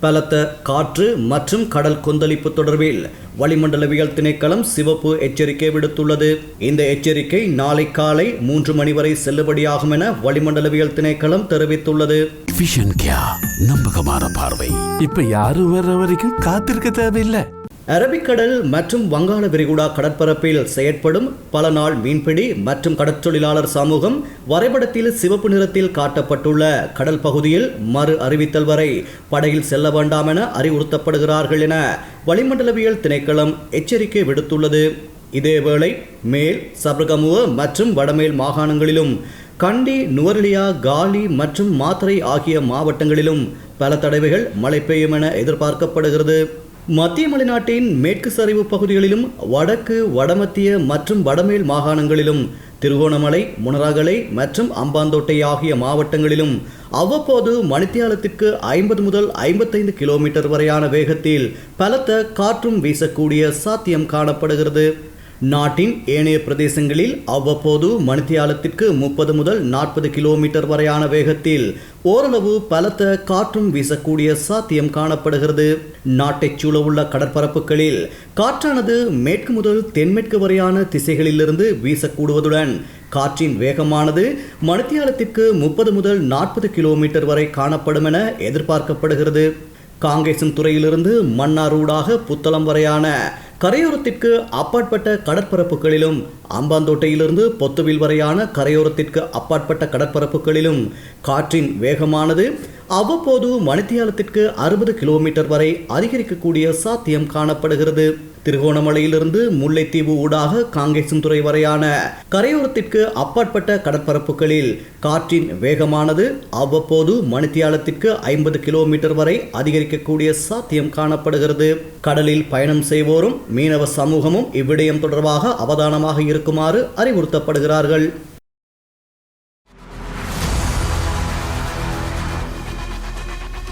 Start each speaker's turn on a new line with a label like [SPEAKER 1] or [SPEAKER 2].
[SPEAKER 1] பலத்த காற்று மற்றும் கடல் கொந்தளிப்பு தொடர்பில் வளிமண்டலவியல் திணைக்களம் சிவப்பு எச்சரிக்கை விடுத்துள்ளது. இந்த எச்சரிக்கை நாளை காலை மூன்று மணி வரை செல்லுபடியாகும் என வளிமண்டலவியல் திணைக்களம் தெரிவித்துள்ளது.
[SPEAKER 2] நம்பகமான பார்வை.
[SPEAKER 3] இப்ப யாரும் வர்ற வரைக்கும் காத்திருக்க தேவையில்லை.
[SPEAKER 1] அரபிக்கடல் மற்றும் வங்காள விரிகுடா கடற்பரப்பில் செயற்படும் பல நாள் மீன்பிடி மற்றும் கடற்தொழிலாளர் சமூகம் வரைபடத்தில் சிவப்பு நிறத்தில் காட்டப்பட்டுள்ள கடல் பகுதியில் மறு அறிவித்தல் வரை படகில் செல்ல வேண்டாம் என அறிவுறுத்தப்படுகிறார்கள் என வளிமண்டலவியல் திணைக்களம் எச்சரிக்கை விடுத்துள்ளது. இதேவேளை மேல் சபரகமுவ மற்றும் வடமேல் மாகாணங்களிலும் கண்டி நுவரெலியா காலி மற்றும் மாத்தரை ஆகிய மாவட்டங்களிலும் பல தடவைகள் மழை பெய்யும் என எதிர்பார்க்கப்படுகிறது. மத்திய மலைநாட்டின் மேற்கு சரிவு பகுதிகளிலும் வடக்கு வடமத்திய மற்றும் வடமேல் மாகாணங்களிலும் திருகோணமலை முனராகலை மற்றும் அம்பாந்தோட்டை ஆகிய மாவட்டங்களிலும் அவ்வப்போது மணித்தியாலத்திற்கு ஐம்பது முதல் ஐம்பத்தைந்து கிலோமீட்டர் வரையான வேகத்தில் பலத்த காற்றும் வீசக்கூடிய சாத்தியம் காணப்படுகிறது. நாட்டின் ஏனைய பிரதேசங்களில் அவ்வப்போது மணித்தியாலத்திற்கு முப்பது முதல் நாற்பது கிலோமீட்டர் வரையான வேகத்தில் ஓரளவு பலத்த காற்றும் வீசக்கூடிய சாத்தியம் காணப்படுகிறது. நாட்டைச் சூழவுள்ள கடற்பரப்புகளில் காற்றானது மேற்கு முதல் தென்மேற்கு வரையான திசைகளிலிருந்து வீசக்கூடுவதுடன் காற்றின் வேகமானது மணித்தியாலத்திற்கு முப்பது முதல் நாற்பது கிலோமீட்டர் வரை காணப்படும் என எதிர்பார்க்கப்படுகிறது. காங்கேசன் துறையிலிருந்து மன்னாரூடாக புத்தளம் வரையான கரையோரத்திற்கு அப்பாற்பட்ட கடற்பரப்புகளிலும் அம்பாந்தோட்டையிலிருந்து பொத்துவில் வரையான கரையோரத்திற்கு அப்பாற்பட்ட கடற்பரப்புகளிலும் காற்றின் வேகமானது அவ்வப்போது மணித்தியாலத்திற்கு அறுபது கிலோமீட்டர் வரை அதிகரிக்கக்கூடிய சாத்தியம் காணப்படுகிறது. திருகோணமலையிலிருந்து முல்லைத்தீவு ஊடாக காங்கேசன்துறை வரையான கரையோரத்திற்கு அப்பாற்பட்ட கடற்பரப்புகளில் காற்றின் வேகமானது அவ்வப்போது மணித்தியாலத்திற்கு ஐம்பது கிலோமீட்டர் வரை அதிகரிக்கக்கூடிய சாத்தியம் காணப்படுகிறது. கடலில் பயணம் செய்வோரும் மீனவ சமூகமும் இவ்விடயம் தொடர்பாக அவதானமாக இருக்குமாறு அறிவுறுத்தப்படுகிறார்கள்.